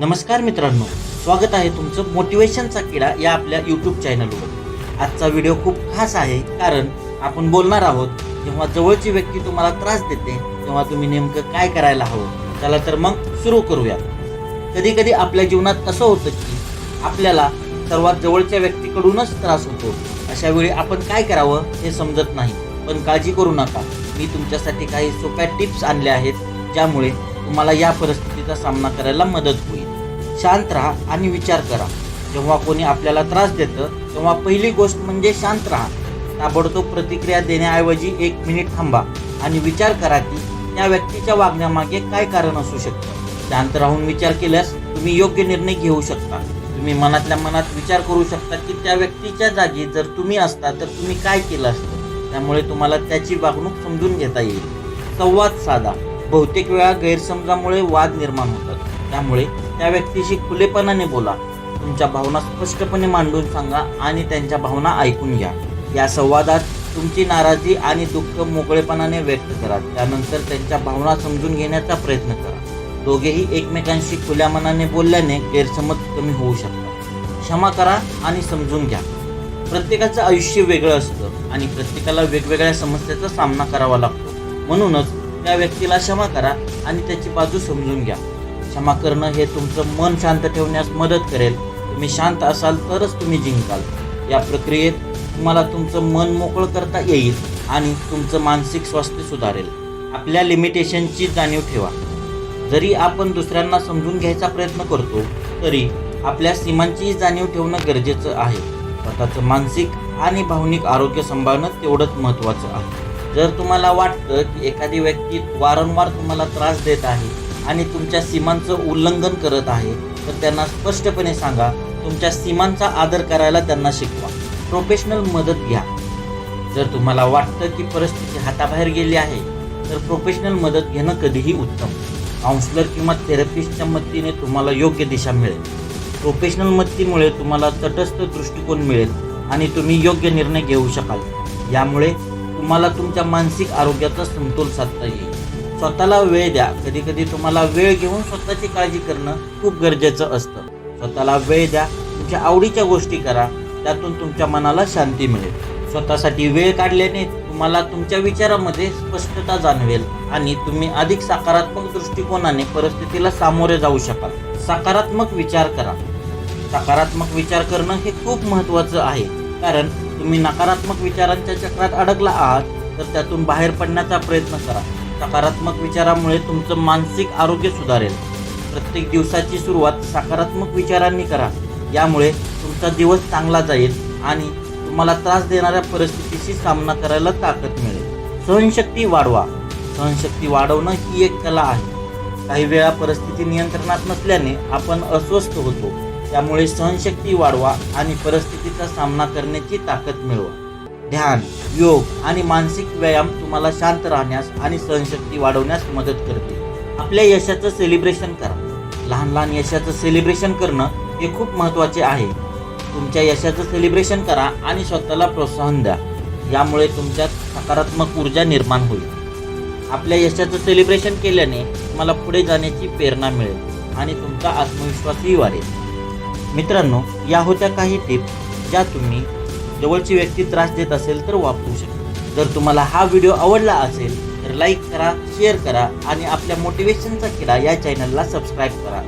नमस्कार मित्रांनो स्वागत आहे तुमचं मोटिवेशनचा किडा या आपल्या यूट्यूब चॅनलवर आजचा व्हिडिओ खूप खास आहे कारण आपण बोलणार आहोत जेव्हा जवळची व्यक्ती तुम्हाला त्रास देते तेव्हा तुम्ही नेमकं काय करायला हवं? चला तर मग सुरू करूया. कधी कधी आपल्या जीवनात असं होतं की आपल्याला सर्वात जवळच्या व्यक्तीकडूनच त्रास होतो. अशा वेळी आपण काय करावं हे समजत नाही. पण काळजी करू नका. मी तुमच्यासाठी काही सोप्या टिप्स आणल्या आहेत ज्यामुळे तुम्हाला या परिस्थितीचा सामना करायला मदत होईल. शांत राहा आणि विचार करा. जेव्हा कोणी आपल्याला त्रास देतं तेव्हा पहिली गोष्ट म्हणजे शांत राहा. ताबडतोब प्रतिक्रिया देण्याऐवजी एक मिनिट थांबा आणि विचार करा की त्या व्यक्तीच्या वागण्यामागे काय कारण असू शकतं. शांत राहून विचार केल्यास तुम्ही योग्य निर्णय घेऊ शकता. तुम्ही मनातल्या मनात विचार करू शकता की त्या व्यक्तीच्या जागी जर तुम्ही असता तर तुम्ही काय केलं असतं? त्यामुळे तुम्हाला त्याची वागणूक समजून घेता येईल. संवाद साधा. बहुतेक वेळा गैरसमजामुळे वाद निर्माण होतात. त्यामुळे त्या व्यक्तीशी खुलेपणाने बोला. तुमच्या भावना स्पष्टपणे मांडून सांगा आणि त्यांच्या भावना ऐकून घ्या. या संवादात तुमची नाराजी आणि दुःख मोकळेपणाने व्यक्त करा. त्यानंतर त्यांच्या भावना समजून घेण्याचा प्रयत्न करा. दोघेही एकमेकांशी खुल्या मनाने बोलल्याने गैरसमज कमी होऊ शकतात. क्षमा करा आणि समजून घ्या. प्रत्येकाचं आयुष्य वेगळं असतं आणि प्रत्येकाला वेगवेगळ्या समस्येचा सामना करावा लागतो. म्हणूनच त्या व्यक्तीला क्षमा करा आणि त्याची बाजू समजून घ्या. क्षमा करणं हे तुमचं मन शांत ठेवण्यास मदत करेल. तुम्ही शांत असाल तरच तुम्ही जिंकाल. या प्रक्रियेत तुम्हाला तुमचं मन मोकळं करता येईल आणि तुमचं मानसिक स्वास्थ्य सुधारेल. आपल्या लिमिटेशनची जाणीव ठेवा. जरी आपण दुसऱ्यांना समजून घ्यायचा प्रयत्न करतो तरी आपल्या सीमांची जाणीव ठेवणं गरजेचं आहे. स्वतःचं मानसिक आणि भावनिक आरोग्य सांभाळणं तेवढंच महत्त्वाचं आहे. जर तुम्हाला वाटतं की एखादी व्यक्ती वारंवार तुम्हाला त्रास देत आहे आणि तुमच्या सीमांचं उल्लंघन करत आहे तर त्यांना स्पष्टपणे सांगा तुमच्या सीमांचा आदर करायला त्यांना शिकवा. प्रोफेशनल मदत घ्या. जर तुम्हाला वाटतं की परिस्थिती हाताबाहेर गेली आहे तर प्रोफेशनल मदत घेणं कधीही उत्तम. काउन्सलर किंवा थेरपिस्टच्या मदतीने तुम्हाला योग्य दिशा मिळेल. प्रोफेशनल मदतीमुळे तुम्हाला तटस्थ दृष्टिकोन मिळेल आणि तुम्ही योग्य निर्णय घेऊ शकाल. यामुळे तुम्हाला तुमच्या मानसिक आरोग्याचा समतोल साधता येईल. स्वतःला वेळ द्या. कधी कधी तुम्हाला वेळ घेऊन स्वतःची काळजी करणं खूप गरजेचं असतं. स्वतःला वेळ द्या. तुमच्या आवडीच्या गोष्टी करा. त्यातून तुमच्या मनाला शांती मिळेल. स्वतःसाठी वेळ काढल्याने तुम्हाला तुमच्या विचारामध्ये स्पष्टता जाणवेल आणि तुम्ही अधिक सकारात्मक दृष्टिकोनाने परिस्थितीला सामोरे जाऊ शकाल. सकारात्मक विचार करा. सकारात्मक विचार करणं हे खूप महत्त्वाचं आहे. कारण तुम्ही नकारात्मक विचारांच्या चक्रात अडकला आहात तर त्यातून बाहेर पडण्याचा प्रयत्न करा. सकारात्मक विचारामुळे तुमचं मानसिक आरोग्य सुधारेल. प्रत्येक दिवसाची सुरुवात सकारात्मक विचारांनी करा. यामुळे तुमचा दिवस चांगला जाईल आणि तुम्हाला त्रास देणाऱ्या परिस्थितीशी सामना करायला ताकद मिळेल. सहनशक्ती वाढवा. सहनशक्ती वाढवणं ही एक कला आहे. काही वेळा परिस्थिती नियंत्रणात नसल्याने आपण अस्वस्थ होतो. त्यामुळे सहनशक्ती वाढवा आणि परिस्थितीचा सामना करण्याची ताकद मिळवा. ध्यान योग आणि मानसिक व्यायाम तुम्हाला शांत राहण्यास आणि सहनशक्ती वाढवण्यास मदत करते. आपल्या यशाचं सेलिब्रेशन करा. लहान लहान यशाचं सेलिब्रेशन करणं हे खूप महत्त्वाचे आहे. तुमच्या यशाचं सेलिब्रेशन करा आणि स्वतःला प्रोत्साहन द्या. यामुळे तुमच्यात सकारात्मक ऊर्जा निर्माण होईल. आपल्या यशाचं सेलिब्रेशन केल्याने तुम्हाला पुढे जाण्याची प्रेरणा मिळेल आणि तुमचा आत्मविश्वासही वाढेल. मित्रांनो या होत्या काही टिप्स ज्या तुम्ही जवळची व्यक्ती त्रास देत असेल तर वापरू शकता. जर तुम्हाला हा व्हिडिओ आवडला असेल तर लाईक करा शेअर करा आणि आपल्या मोटिवेशनचा किडा या चॅनलला सबस्क्राईब करा.